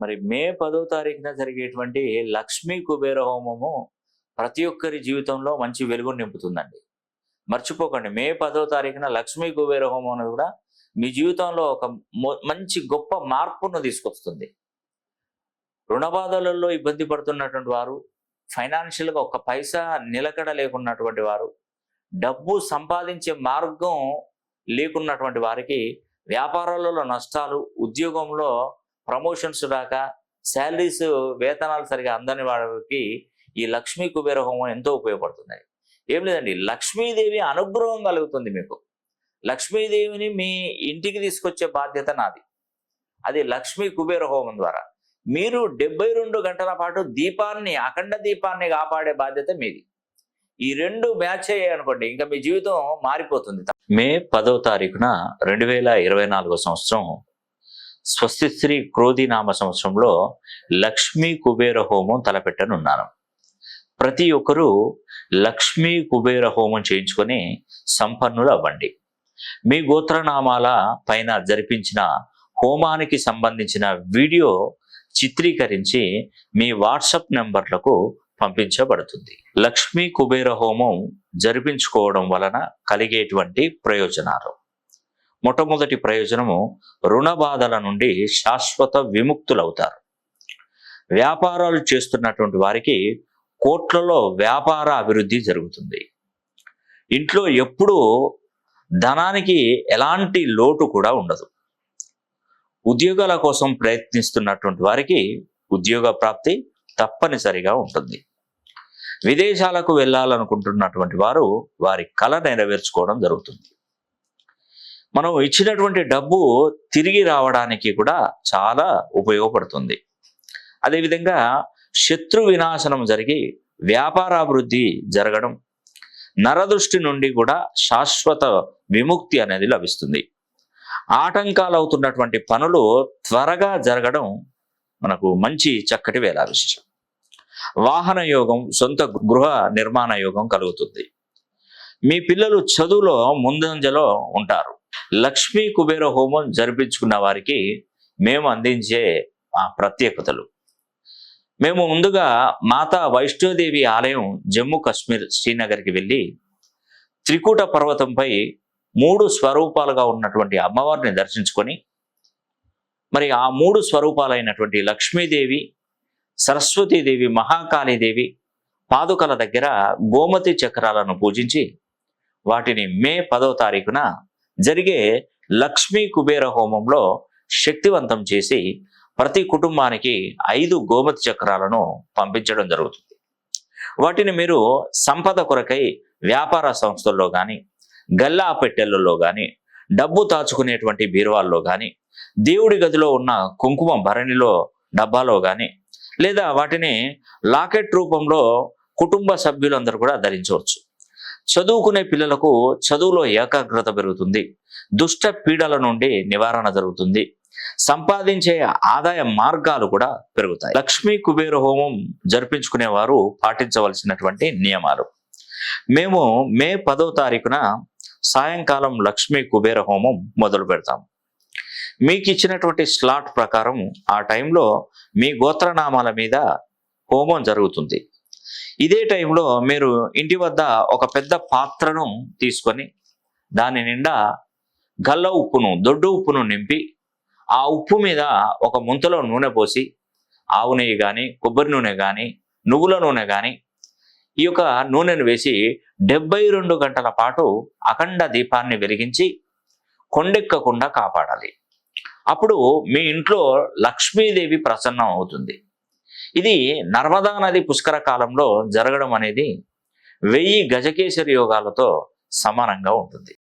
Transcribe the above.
మరి మే పదో తారీఖున జరిగేటువంటి లక్ష్మీ కుబేర హోమము ప్రతి ఒక్కరి జీవితంలో మంచి వెలుగు నింపుతుందండి. మర్చిపోకండి మే పదో తారీఖున లక్ష్మీ కుబేర హోమం అనేది కూడా మీ జీవితంలో ఒక మంచి గొప్ప మార్పును తీసుకొస్తుంది. రుణబాధలలో ఇబ్బంది పడుతున్నటువంటి వారు ఫైనాన్షియల్గా ఒక పైసా నిలకడ లేకున్నటువంటి వారు డబ్బు సంపాదించే మార్గం లేకున్నటువంటి వారికి వ్యాపారాలలో నష్టాలు ఉద్యోగంలో ప్రమోషన్స్ రాక శాలరీస్ వేతనాలు సరిగా అందని వాడికి ఈ లక్ష్మీ కుబేర హోమం ఎంతో ఉపయోగపడుతుంది ఏం లేదండి లక్ష్మీదేవి అనుగ్రహం కలుగుతుంది మీకు. లక్ష్మీదేవిని మీ ఇంటికి తీసుకొచ్చే బాధ్యత నాది. అది లక్ష్మీ కుబేర హోమం ద్వారా. మీరు డెబ్బై రెండు గంటల పాటు దీపాన్ని అఖండ దీపాన్ని కాపాడే బాధ్యత మీది. ఈ రెండు మ్యాచ్ అయ్యాయి అనుకోండి ఇంకా మీ జీవితం మారిపోతుంది. మే పదో తారీఖున రెండు వేల ఇరవై నాలుగో సంవత్సరం స్వస్తి శ్రీ క్రోధి నామ సంవత్సరంలో లక్ష్మీ కుబేర హోమం తలపెట్టనున్నాను. ప్రతి ఒక్కరూ లక్ష్మీ కుబేర హోమం చేయించుకొని సంపన్నులు అవ్వండి మీ గోత్రనామాల పైన జరిపించిన హోమానికి సంబంధించిన వీడియో చిత్రీకరించి మీ వాట్సప్ నెంబర్లకు పంపించబడుతుంది. లక్ష్మీ కుబేర హోమం జరిపించుకోవడం వలన కలిగేటువంటి ప్రయోజనాలు. మొట్టమొదటి ప్రయోజనము రుణ బాధల నుండి శాశ్వత విముక్తులవుతారు. వ్యాపారాలు చేస్తున్నటువంటి వారికి కోట్లలో వ్యాపార అభివృద్ధి జరుగుతుంది. ఇంట్లో ఎప్పుడూ ధనానికి ఎలాంటి లోటు కూడా ఉండదు. ఉద్యోగాల కోసం ప్రయత్నిస్తున్నటువంటి వారికి ఉద్యోగ ప్రాప్తి తప్పనిసరిగా ఉంటుంది. విదేశాలకు వెళ్ళాలనుకుంటున్నటువంటి వారు వారి కళ నెరవేర్చుకోవడం జరుగుతుంది. మనం ఇచ్చినటువంటి డబ్బు తిరిగి రావడానికి కూడా చాలా ఉపయోగపడుతుంది. అదేవిధంగా శత్రు వినాశనం జరిగి వ్యాపారాభివృద్ధి జరగడం నరదృష్టి నుండి కూడా శాశ్వత విముక్తి అనేది లభిస్తుంది. ఆటంకాలు అవుతున్నటువంటి పనులు త్వరగా జరగడం మనకు మంచి చక్కటి వేళ విశేషం వాహన యోగం సొంత గృహ నిర్మాణ యోగం కలుగుతుంది. మీ పిల్లలు చదువులో ముందంజలో ఉంటారు. లక్ష్మీ కుబేర హోమం జరిపించుకున్న వారికి మేము అందించే ఆ ప్రత్యేకతలు. మేము ముందుగా మాతా వైష్ణోదేవి ఆలయం జమ్మూ కాశ్మీర్ శ్రీనగర్కి వెళ్ళి త్రికూట పర్వతంపై మూడు స్వరూపాలుగా ఉన్నటువంటి అమ్మవారిని దర్శించుకొని మరి ఆ మూడు స్వరూపాలైనటువంటి లక్ష్మీదేవి సరస్వతీదేవి మహాకాళీదేవి పాదుకల దగ్గర గోమతి చక్రాలను పూజించి వాటిని మే పదో తారీఖున జరిగే లక్ష్మీ కుబేర హోమంలో శక్తివంతం చేసి ప్రతి కుటుంబానికి ఐదు గోమతి చక్రాలను పంపించడం జరుగుతుంది. వాటిని మీరు సంపద కొరకై వ్యాపార సంస్థల్లో కానీ గల్లా పెట్టెలలో కానీ డబ్బు దాచుకునేటువంటి బీరువాల్లో కానీ దేవుడి గదిలో ఉన్న కుంకుమ భరణిలో డబ్బాలో కానీ లేదా వాటిని లాకెట్ రూపంలో కుటుంబ సభ్యులందరూ కూడా ధరించవచ్చు. చదువుకునే పిల్లలకు చదువులో ఏకాగ్రత పెరుగుతుంది. దుష్ట పీడల నుండి నివారణ జరుగుతుంది. సంపాదించే ఆదాయ మార్గాలు కూడా పెరుగుతాయి. లక్ష్మీ కుబేర హోమం జరిపించుకునే వారు పాటించవలసినటువంటి నియమాలు. మేము మే పదో తారీఖున సాయంకాలం లక్ష్మీ కుబేర హోమం మొదలు పెడతాం. మీకు ఇచ్చినటువంటి స్లాట్ ప్రకారం ఆ టైంలో మీ గోత్రనామాల మీద హోమం జరుగుతుంది. ఇదే టైంలో మీరు ఇంటి వద్ద ఒక పెద్ద పాత్రను తీసుకొని దాని నిండా గల్ల ఉప్పును దొడ్డు ఉప్పును నింపి ఆ ఉప్పు మీద ఒక ముంతలో నూనె పోసి ఆవు నెయ్యి కానీ కొబ్బరి నూనె కానీ నువ్వుల నూనె కానీ ఈ యొక్క నూనెను వేసి డెబ్బై రెండు గంటల పాటు అఖండ దీపాన్ని వెలిగించి కొండెక్కకుండా కాపాడాలి. అప్పుడు మీ ఇంట్లో లక్ష్మీదేవి ప్రసన్నం అవుతుంది. ఇది నర్మదా నది పుష్కర కాలంలో జరగడం అనేది వెయ్యి గజకేసరి యోగాలతో సమానంగా ఉంటుంది.